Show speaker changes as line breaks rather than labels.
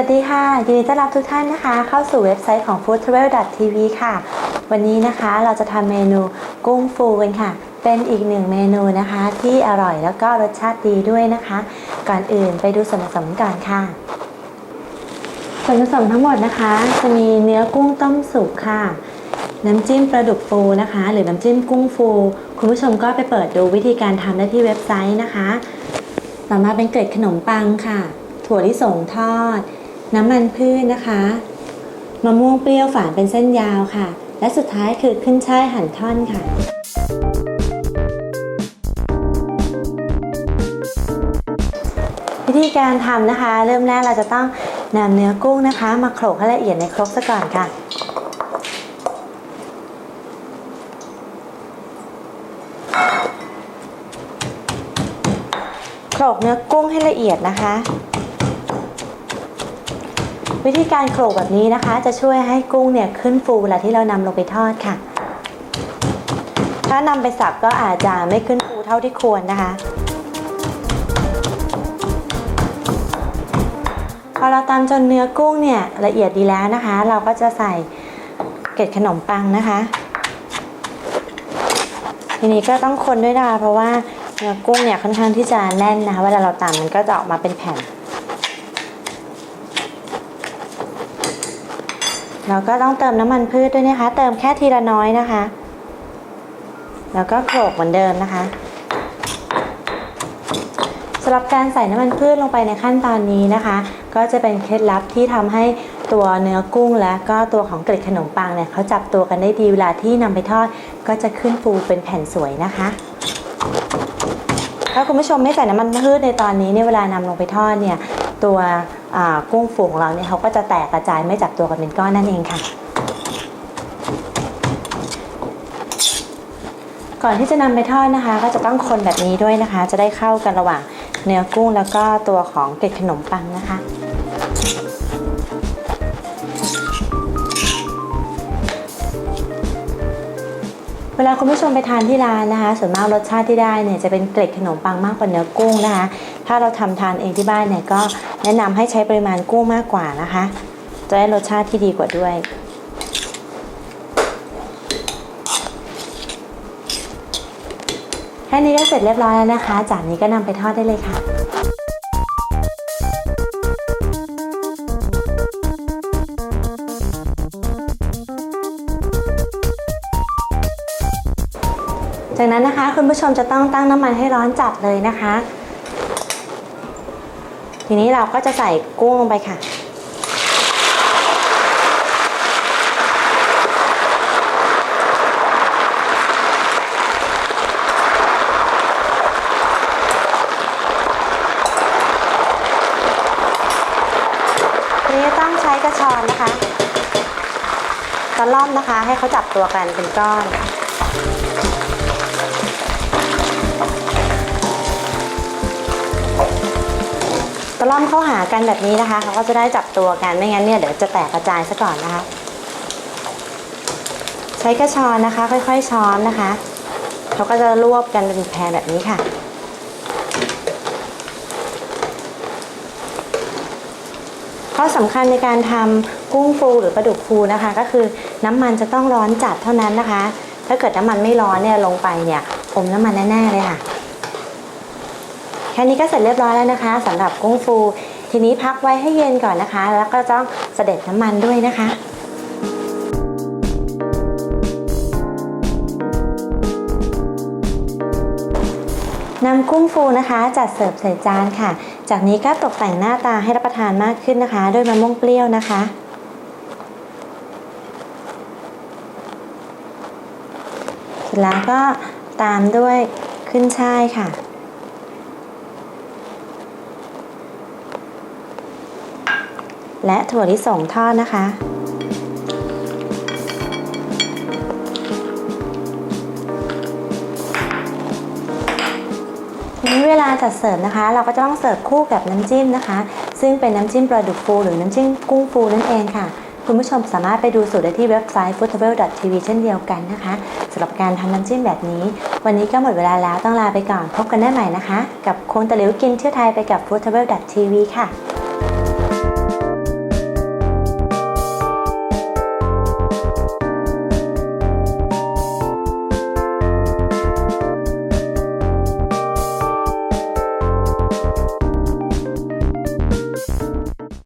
วัสดีค่ะ ยินดีต้อนรับทุกท่านนะคะ เข้าสู่เว็บไซต์ของ foodtravel.tv ค่ะ วันนี้นะคะเราจะทำเมนูกุ้งฟูกันค่ะ เป็นอีกหนึ่งเมนูนะคะ ที่อร่อยแล้วก็รสชาติดีด้วยนะคะ ก่อนอื่นไปดูส่วนผสมก่อนค่ะ ส่วนผสมทั้งหมดนะคะ จะมีเนื้อกุ้งต้มสุกค่ะ น้ำจิ้มปลาดุกฟูนะคะ หรือน้ำจิ้มกุ้งฟู คุณผู้ชมก็ไปเปิดดูวิธีการทำได้ที่เว็บไซต์นะคะ ต่อมาเป็นเกล็ดขนมปังค่ะถั่วลิสงทอด น้ำมันพืชนะคะ มะม่วงเปรี้ยวฝานเป็นเส้นยาวค่ะ และสุดท้ายคือขึ้นช่ายหั่นท่อนค่ะวิธีการทำนะคะ เริ่มแรกเราจะต้องนำเนื้อกุ้งนะคะ มาโขลกให้ละเอียดในครกซะก่อนค่ะ โขลกเนื้อกุ้งให้ละเอียดนะคะ วิธีการโขลกแบบนี้นะคะ จะช่วยให้กุ้งเนี่ยขึ้นฟูเวลาที่เรานำลงไปทอดค่ะ ถ้านำไปสับก็อาจจะไม่ขึ้นฟูเท่าที่ควรนะคะ พอเราตำจนเนื้อกุ้งเนี่ยละเอียดดีแล้วนะคะ เราก็จะใส่เกล็ดขนมปังนะคะ ทีนี้ก็ต้องคนด้วยนะคะเพราะว่าเนื้อกุ้งเนี่ยค่อนข้างที่จะแน่นนะคะเวลาเราตำมันก็จะออกมาเป็นแผ่น เราก็ต้องเติมน้ำมันพืชด้วยนะคะ เติมแค่ทีละน้อยนะคะ แล้วก็โขลกเหมือนเดิมนะคะสำหรับการใส่น้ำมันพืชลงไปในขั้นตอนนี้นะคะ ก็จะเป็นเคล็ดลับที่ทำให้ตัวเนื้อกุ้งและก็ตัวของเกล็ดขนมปังเนี่ยเขาจับตัวกันได้ดีเวลาที่นำไปทอด ก็จะขึ้นฟูเป็นแผ่นสวยนะคะถ้าคุณผู้ชมไม่ใส่น้ำมันพืชในตอนนี้เนี่ยเวลานำลงไปทอดเนี่ยตัว กุ้งฟูงเราเนี่ยเขาก็จะแตกกระจายไม่จับตัวกันเป็นก้อนนั่นเองค่ะ ก่อนที่จะนำไปทอดนะคะ ก็จะต้องคนแบบนี้ด้วยนะคะ จะได้เข้ากันระหว่างเนื้อกุ้งแล้วก็ตัวของเกล็ดขนมปังนะคะ เวลาคุณผู้ชมไปทานที่ร้านนะคะ ส่วนมากรสชาติที่ได้เนี่ยจะเป็นเกล็ดขนมปังมากกว่าเนื้อกุ้งนะคะ ถ้าเราทำทานเองที่บ้านเนี่ยก็แนะนำให้ใช้ปริมาณกุ้งมากกว่านะคะ จะได้รสชาติที่ดีกว่าด้วยแค่นี้ก็เสร็จเรียบร้อยแล้วนะคะ จากนี้ก็นำไปทอดได้เลยค่ะ จากนั้นนะคะคุณผู้ชมจะต้องตั้งน้ำมันให้ร้อนจัดเลยนะคะ ทีนี้เราก็จะใส่กุ้งลงไปค่ะนี้ต้องใช้กระชอนนะคะตะล่อมนะคะให้เขาจับตัวกันเป็นก้อน ตะล่อมเข้าหากันแบบนี้นะคะเขาก็จะได้จับตัวกันไม่งั้นเนี่ยเดี๋ยวจะแตกกระจายซะก่อนนะคะ ใช้กระชอนนะคะ ค่อยๆช้อนนะคะเขาก็จะรวบกันเป็นแพรแบบนี้ค่ะข้อสำคัญในการทำกุ้งฟูหรือปลาดุกฟูนะคะ ก็คือน้ำมันจะต้องร้อนจัดเท่านั้นนะคะ ถ้าเกิดน้ำมันไม่ร้อนเนี่ยลงไปเนี่ยอมน้ำมันแน่ๆเลยค่ะ ค่นี้ก็เสร็จเรียบร้อยแล้วนะคะสำหรับกุ้งฟู ทีนี้พักไว้ให้เย็นก่อนนะคะ แล้วก็ต้องเสด็จน้ำมันด้วยนะคะนำกุ้งฟูนะคะจัดเสิร์ฟใส่จานค่ะ จากนี้ก็ตกแต่งหน้าตาให้รับประทานมากขึ้นนะคะ ด้วยมะม่วงเปรี้ยวนะคะ เสร็จแล้วก็ตามด้วยขึ้นช่ายค่ะ และถั่วลิสงทอดนะคะทีนี้เวลาจัดเสิร์ฟนะคะ เราก็จะต้องเสิร์ฟคู่กับน้ำจิ้มนะคะ ซึ่งเป็นน้ำจิ้มปลาดุกฟูหรือน้ำจิ้มกุ้งฟูนั่นเองค่ะ คุณผู้ชมสามารถไปดูสูตรได้ที่เว็บไซต์ foodtable.tv เช่นเดียวกันนะคะสำหรับการทำน้ำจิ้มแบบนี้ วันนี้ก็หมดเวลาแล้วต้องลาไปก่อนพบกันได้ใหม่นะคะ กับโคนตะหลิวกินเที่ยวไทยไปกับ foodtable.tv ค่ะ